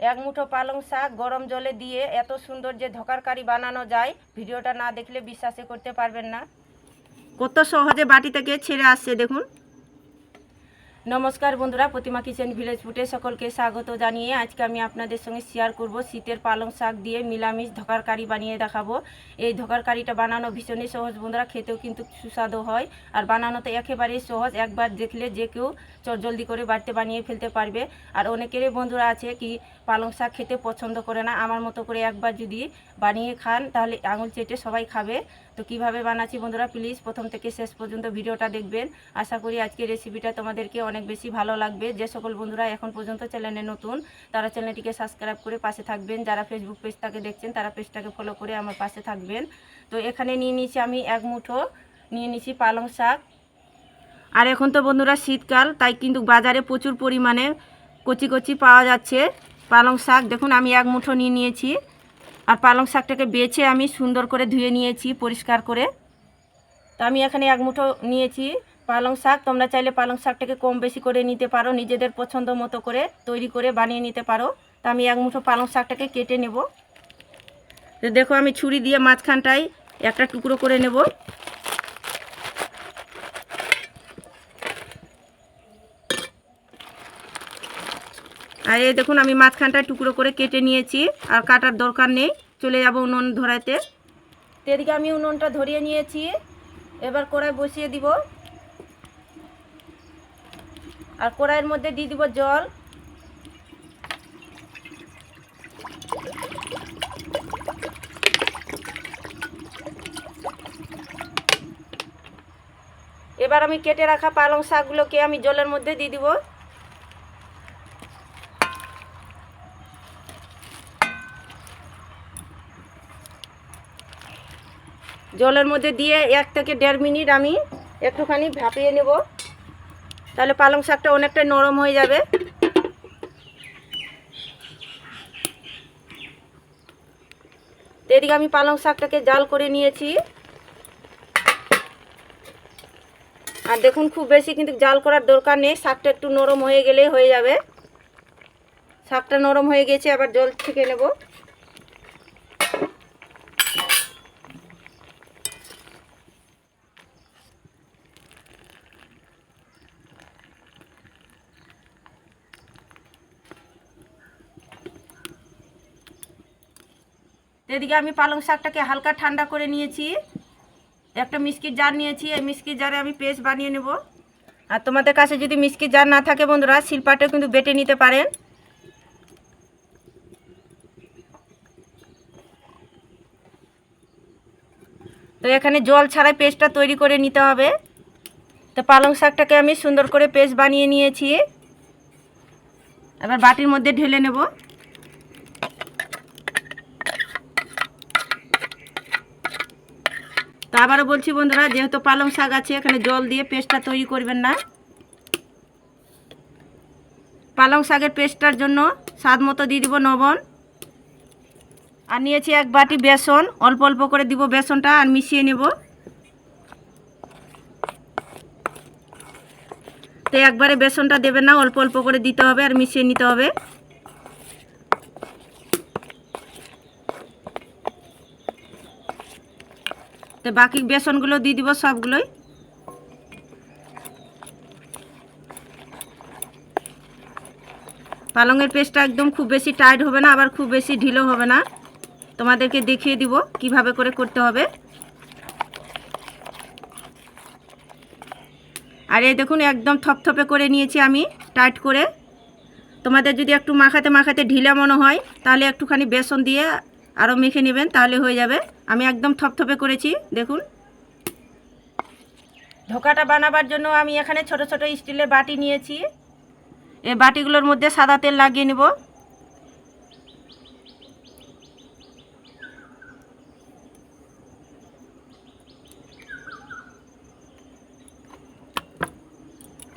এক মুঠো পালং শাক গরম জলে দিয়ে এত সুন্দর যে ধকারকারি বানানো যায়, ভিডিওটা না দেখলে বিশ্বাসে করতে পারবেন না। কত সহজে বাটি থেকে ছেড়ে আসছে, দেখুন। নমস্কার বন্ধুরা, প্রতিমা কিচেন ভিলেজ ফুটে সকলকে স্বাগত জানিয়ে আজকে আমি আপনাদের সঙ্গে শেয়ার করব শীতের পালং শাক দিয়ে মিলামিশ ধকার কারি বানিয়ে দেখাবো। এই ধকার কারিটা বানানো ভীষণই সহজ বন্ধুরা, খেতেও কিন্তু সুস্বাদু হয় আর বানানো তো একেবারেই সহজ, একবার দেখলে যে কেউ জলদি করে বাড়িতে বানিয়ে ফেলতে পারবে। আর অনেকেরই বন্ধুরা আছে কি, পালং শাক খেতে পছন্দ করে না, আমার মতো করে একবার যদি বানিয়ে খান তাহলে আঙুল চেটে সবাই খাবে। তো কীভাবে বানাচ্ছি বন্ধুরা প্লিজ প্রথম থেকে শেষ পর্যন্ত ভিডিওটা দেখবেন। আশা করি আজকে রেসিপিটা তোমাদেরকে অনেক বেশি ভালো লাগবে। যে সকল বন্ধুরা এখন পর্যন্ত চ্যানেলে নতুন, তারা চ্যানেলটিকে সাবস্ক্রাইব করে পাশে থাকবেন। যারা ফেসবুক পেজটাকে দেখছেন, তারা পেজটাকে ফলো করে আমার পাশে থাকবেন। তো এখানে নিয়ে নিয়েছি আমি এক মুঠো, নিয়ে নিয়েছি পালং শাক। আর এখন তো বন্ধুরা শীতকাল, তাই কিন্তু বাজারে প্রচুর পরিমাণে কচি কচি পাওয়া যাচ্ছে পালং শাক। দেখুন, আমি এক মুঠো নিয়ে নিয়েছি। আর পালং শাকটাকে বেছে আমি সুন্দর করে ধুয়ে নিয়েছি, পরিষ্কার করে। তো আমি এখানে এক মুঠো নিয়েছি পালং শাক। তোমরা চাইলে পালং শাকটাকে কম বেশি করে নিতে পারো, নিজেদের পছন্দ মতো করে তৈরি করে বানিয়ে নিতে পারো। তো আমি এক মুঠো পালং শাকটাকে কেটে নেব। তো দেখো আমি ছুরি দিয়ে মাঝখানটায় একটা টুকরো করে নেব। আর এই দেখুন, আমি মাঝখানটায় টুকরো করে কেটে নিয়েছি, আর কাটার দরকার নেই। চলে যাব উনুন ধরাইতে। তো এদিকে আমি উনুনটা ধরিয়ে নিয়েছি। এবার কড়াই বসিয়ে দিব। আর কড়াইয়ের মধ্যে দিয়ে দিব জল। এবার আমি কেটে রাখা পালং শাকগুলোকে আমি জলের মধ্যে দিয়ে দিব। জলের মধ্যে দিয়ে এক থেকে দেড় মিনিট আমি একটুখানি ভাপিয়ে নেব। তাহলে পালং শাকটা অনেকটা নরম হয়ে যাবে। তো এদিকে আমি পালং শাকটাকে জাল করে নিয়েছি। আর দেখুন, খুব বেশি কিন্তু জাল করার দরকার নেই। শাকটা একটু নরম হয়ে গেলেই হয়ে যাবে। শাকটা নরম হয়ে গেছে আবার জল থেকে নেব। এদিকে আমি পালং শাকটাকে হালকা ঠান্ডা করে নিয়েছি, একটা মিষ্কির জার নিয়েছি, এই মিষ্কির জারে আমি পেস্ট বানিয়ে নেব। আর তোমাদের কাছে যদি মিষ্কির জার না থাকে বন্ধুরা, শিল্পাটাও কিন্তু বেটে নিতে পারেন। তো এখানে জল ছাড়াই পেস্টটা তৈরি করে নিতে হবে। তো পালং শাকটাকে আমি সুন্দর করে পেস্ট বানিয়ে নিয়েছি। এবার বাটির মধ্যে ঢেলে নেব। তো আবারও বলছি বন্ধুরা, যেহেতু পালং শাক আছে, এখানে জল দিয়ে পেস্টটা তৈরি করবেন না। পালং শাকের পেস্টটার জন্য স্বাদ মতো দিয়ে দিব লবণ। আর নিয়েছি এক বাটি বেসন, অল্প অল্প করে দিব বেসনটা আর মিশিয়ে নেব। তো একবারে বেসনটা দেবেন না, অল্প অল্প করে দিতে হবে আর মিশিয়ে নিতে হবে। তো বাকি বেসনগুলো দিয়ে দিব সবগুলোই। পালংয়ের পেস্টটা একদম খুব বেশি টাইট হবে না, আবার খুব বেশি ঢিলো হবে না। তোমাদেরকে দেখিয়ে দিব কীভাবে করে করতে হবে। আর এই দেখুন, একদম থপথপে করে নিয়েছি আমি টাইট করে। তোমাদের যদি একটু মাখাতে মাখাতে ঢিলা মনে হয়, তাহলে একটুখানি বেসন দিয়ে আরও মেখে নেবেন, তাহলে হয়ে যাবে। আমি একদম থপথপে করেছি, দেখুন। ধোকাটা বানাবার জন্য আমি এখানে ছোট ছোট স্টিলের বাটি নিয়েছি। এই বাটিগুলোর মধ্যে সাদা তেল লাগিয়ে নেব।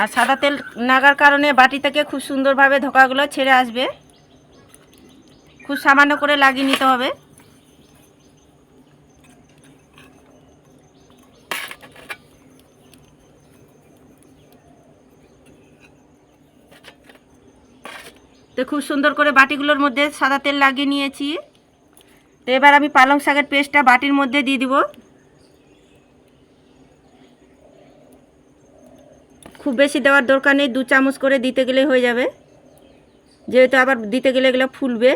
আর সাদা তেল নাগার কারণে বাটি থেকে খুব সুন্দরভাবে ধোকাগুলো ছেড়ে আসবে। খুব সামান্য করে লাগিয়ে নিতে হবে। তো খুব সুন্দর করে বাটিগুলোর মধ্যে সাদা তেল লাগিয়ে নিয়েছি। তো এবার আমি পালং শাকের পেস্টটা বাটির মধ্যে দিয়ে দিব। খুব বেশি দেওয়ার দরকার নেই, দু চামচ করে দিতে গেলে হয়ে যাবে। যেহেতু আবার দিতে গেলে এগুলো ফুলবে।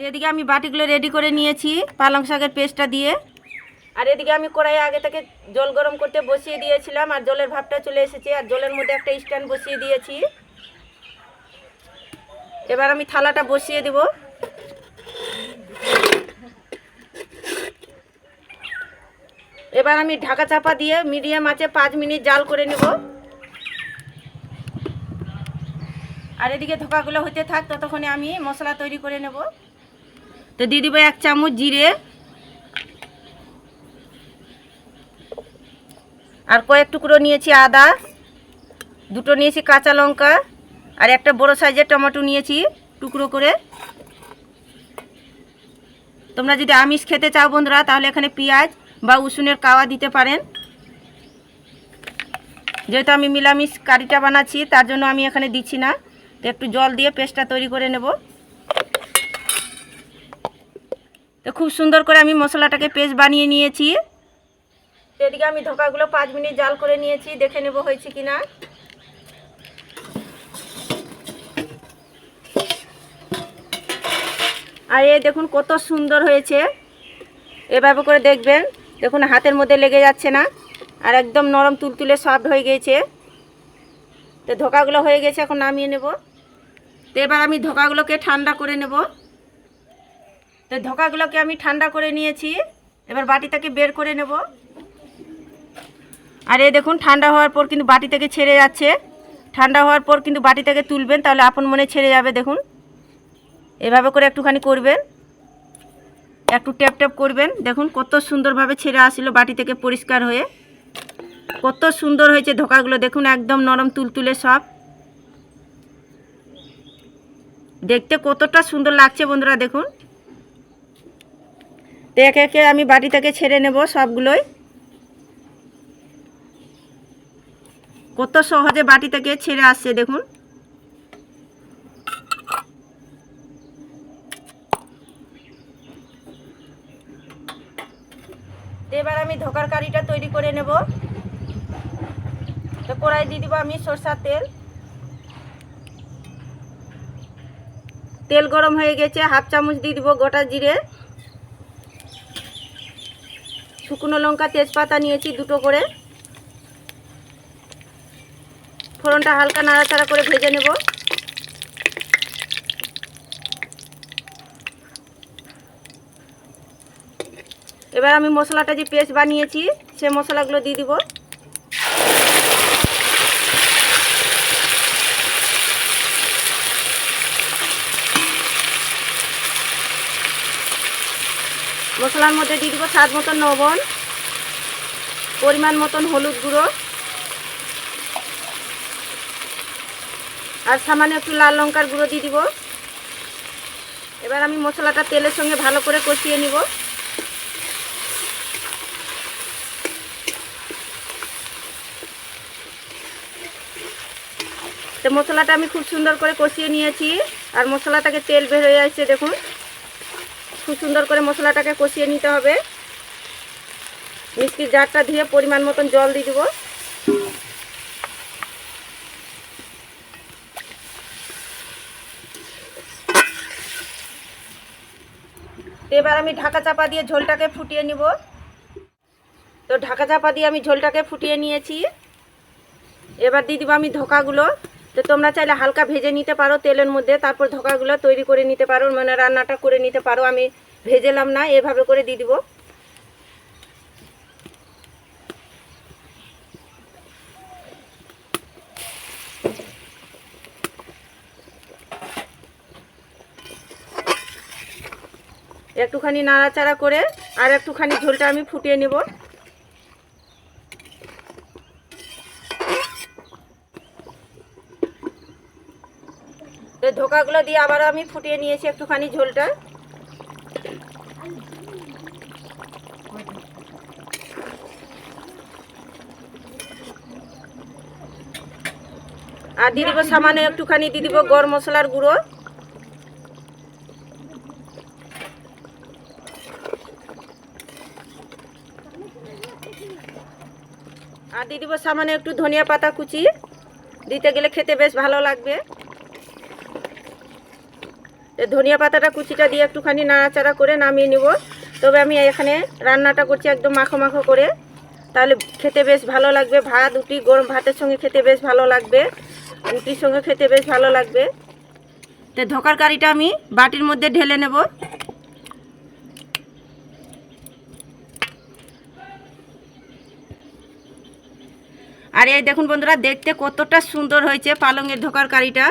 তো এদিকে আমি বাটিগুলো রেডি করে নিয়েছি, পালং শাকের পেস্টটা দিয়ে। আর এদিকে আমি কড়াইয়ে আগে থেকে জল গরম করতে বসিয়ে দিয়েছিলাম, আর জলের ভাবটা চলে এসেছে, আর জলের মধ্যে একটা স্ট্যান্ড বসিয়ে দিয়েছি। এবার আমি থালাটা বসিয়ে দেব। এবার আমি ঢাকা চাপা দিয়ে মিডিয়াম আছে পাঁচ মিনিট জাল করে নেব। আর এদিকে ধোকাগুলো হতে থাক, ততক্ষণে আমি মশলা তৈরি করে নেব। তো দিয়ে দিব এক চামচ জিরে আর কয়েক টুকরো নিয়েছি আদা, দুটো নিয়েছি কাঁচা লঙ্কা আর একটা বড় সাইজের টমেটো নিয়েছি টুকরো করে। তোমরা যদি আমিষ খেতে চাও বন্ধুরা, তাহলে এখানে পেঁয়াজ বা উসুনের কাওয়া দিতে পারেন। যেহেতু আমি মিলামিষ কারিটা বানাচ্ছি, তার জন্য আমি এখানে দিচ্ছি না। তো একটু জল দিয়ে পেস্টটা তৈরি করে নেব। তো খুব সুন্দর করে আমি মশলাটাকে পেস্ট বানিয়ে নিয়েছি। এদিকে আমি ধোকাগুলো পাঁচ মিনিট জাল করে নিয়েছি, দেখে নেব হয়েছে কি না আর এ দেখুন কত সুন্দর হয়েছে। এভাবে করে দেখবেন, দেখুন হাতের মধ্যে লেগে যাচ্ছে না, আর একদম নরম তুলতুলে সফট হয়ে গিয়েছে তো ধোকাগুলো হয়ে গেছে, এখন নামিয়ে নেব। তো এবার আমি ধোকাগুলোকে ঠান্ডা করে নেব। তো ধোকাগুলোকে আমি ঠান্ডা করে নিয়েছি। এবার বাটি থেকে বের করে নেব। আর এই দেখুন, ঠান্ডা হওয়ার পর কিন্তু বাটি থেকে ছেড়ে যাচ্ছে। ঠান্ডা হওয়ার পর কিন্তু বাটি থেকে তুলবেন, তাহলে আপন মনে ছেড়ে যাবে, দেখুন। এভাবে করে একটুখানি করবেন। একটু ট্যাপ ট্যাপ করবেন। দেখুন, কত সুন্দরভাবে ছেড়ে আসলো বাটি থেকে পরিষ্কার হয়ে। কত সুন্দর হয়েছে ধোকাগুলো, দেখুন, একদম নরম তুলতুলে সব। দেখতে কতটা সুন্দর লাগছে বন্ধুরা, দেখুন। তো একে একে আমি বাটি থেকে ছেড়ে নেব সবগুলোই। কত সহজে বাটি থেকে ছেড়ে আসছে দেখুন। এবার আমি ধোকার কারিটা তৈরি করে নেব। তো কড়াই দিয়ে দিব আমি সরষার তেল। তেল গরম হয়ে গেছে, হাফ চামচ দিয়ে দিব গোটা জিরে। শুকনো লঙ্কা, তেজপাতা নিয়েছি দুটো করে। ফোড়নটা হালকা নাড়াচাড়া করে ভেজে নেব। এবার আমি মশলাটা যে পেস্ট বানিয়েছি, সে মশলাগুলো দিয়ে দিব। মশলার মধ্যে দিয়ে দিব স্বাদ মতন লবণ, পরিমাণ মতন হলুদ গুঁড়ো, আর সামান্য একটু লাল লঙ্কার গুঁড়ো দিয়ে দিব। এবার আমি মশলাটা তেলের সঙ্গে ভালো করে কষিয়ে নিব। তো মশলাটা আমি খুব সুন্দর করে কষিয়ে নিয়েছি, আর মশলাটাকে তেল বের হয়ে আসছে, দেখুন। খুব সুন্দর করে মশলাটাকে কষিয়ে নিতে হবে। মিষ্টির জারটা দিয়ে পরিমাণ মতন জল দিয়ে দেবো। এবার আমি ঢাকা চাপা দিয়ে ঝোলটাকে ফুটিয়ে নিব। তো ঢাকা চাপা দিয়ে আমি ঝোলটাকে ফুটিয়ে নিয়েছি। এবার দিয়ে দিব আমি ধোকাগুলো। তো তোমরা চাইলে হালকা ভেজে নিতে পারো তেলের মধ্যে, তারপর ধোকাগুলো তৈরি করে নিতে পারো মানে রান্নাটা করে নিতে পারো। আমি ভেজেলাম না, এভাবে করে দিয়ে দিব। একটুখানি নাড়াচাড়া করে আর একটুখানি ঝোলটা আমি ফুটিয়ে নেব। এবার ধোকাগুলো দিয়ে আবার আমি ফুটিয়ে নিয়েছি একটুখানি ঝোলটা। আর দিয়ে দিব হ্যাঁ, সামান্য হ্যাঁ। একটুখানি দিয়ে দিব গরম মশলার গুঁড়ো। আর দিয়ে দিব সামান্য একটু ধনিয়া পাতা কুচি। দিতে গেলে খেতে বেশ ভালো লাগবে। ধনিয়া পাতাটা কুচিটা দিয়ে একটুখানি নাড়াচাড়া করে নামিয়ে নিব। তবে আমি এখানে রান্নাটা করছি একদম মাখো মাখো করে। তাহলে খেতে বেশ ভালো লাগবে। ভাত, রুটি, গরম ভাতের সঙ্গে খেতে বেশ ভালো লাগবে। রুটির সঙ্গে খেতে বেশ ভালো লাগবে। তো ধোকার কারিটা আমি বাটির মধ্যে ঢেলে নেব। আর এই দেখুন বন্ধুরা, দেখতে কতটা সুন্দর হয়েছে পালংয়ের ধোকার কারিটা।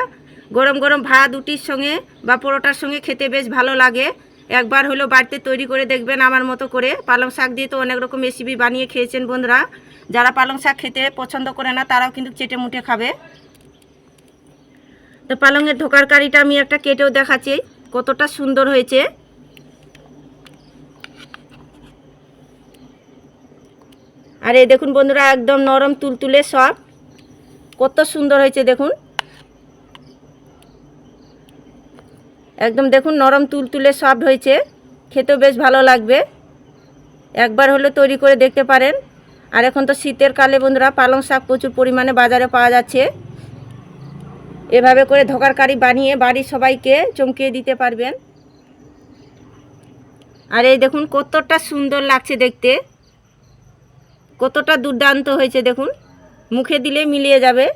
গরম গরম ভাত, রুটির সঙ্গে বা পরোটার সঙ্গে খেতে বেশ ভালো লাগে। একবার হলো বাড়িতে তৈরি করে দেখবেন আমার মতো করে। পালং শাক দিয়ে তো অনেক রকম রেসিপি বানিয়ে খেয়েছেন বন্ধুরা। যারা পালং শাক খেতে পছন্দ করে না, তারাও কিন্তু চেটে মুটে খাবে। তো পালংয়ের ধোকার কারিটা আমি একটা কেটেও দেখাচ্ছি, কতটা সুন্দর হয়েছে। আর এই দেখুন বন্ধুরা, একদম নরম তুলতুলে সব। কত সুন্দর হয়েছে দেখুন। একদম দেখুন নরম তুলতুলে সফট হয়েছে। খেতেও বেশ ভালো লাগবে। একবার হলে তৈরি করে দেখতে পারেন। আর এখন তো শীতের কালে বন্ধুরা পালং শাক প্রচুর পরিমাণে বাজারে পাওয়া যাচ্ছে। এভাবে করে ধোকার কারি বানিয়ে বাড়ির সবাইকে চমকিয়ে দিতে পারবেন। আর এই দেখুন কতটা সুন্দর লাগছে দেখতে। কতটা দুর্দান্ত হয়েছে দেখুন। মুখে দিলে মিলিয়ে যাবে।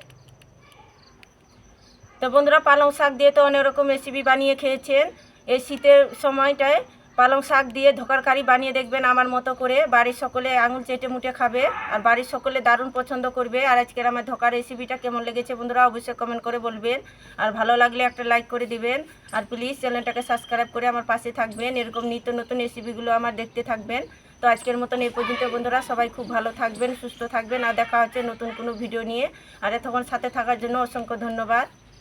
তো বন্ধুরা পালং শাক দিয়ে তো অনেক রকম রেসিপি বানিয়ে খেয়েছেন। এই শীতের সময়টায় পালং শাক দিয়ে ধোকার কারি বানিয়ে দেখবেন আমার মতো করে। বাড়ির সকলে আঙুল চেটে মুটে খাবে আর বাড়ির সকলে দারুণ পছন্দ করবে। আর আজকের আমার ধোকার রেসিপিটা কেমন লেগেছে বন্ধুরা অবশ্যই কমেন্ট করে বলবেন। আর ভালো লাগলে একটা লাইক করে দিবেন। আর প্লিজ চ্যানেলটাকে সাবস্ক্রাইব করে আমার পাশে থাকবেন। এরকম নিত্য নতুন রেসিপিগুলো আমার দেখতে থাকবেন। তো আজকের মতন এই পর্যন্ত বন্ধুরা। সবাই খুব ভালো থাকবেন, সুস্থ থাকবেন। আর দেখা হচ্ছে নতুন কোনো ভিডিও নিয়ে। আর এতক্ষণ সাথে থাকার জন্য অসংখ্য ধন্যবাদ।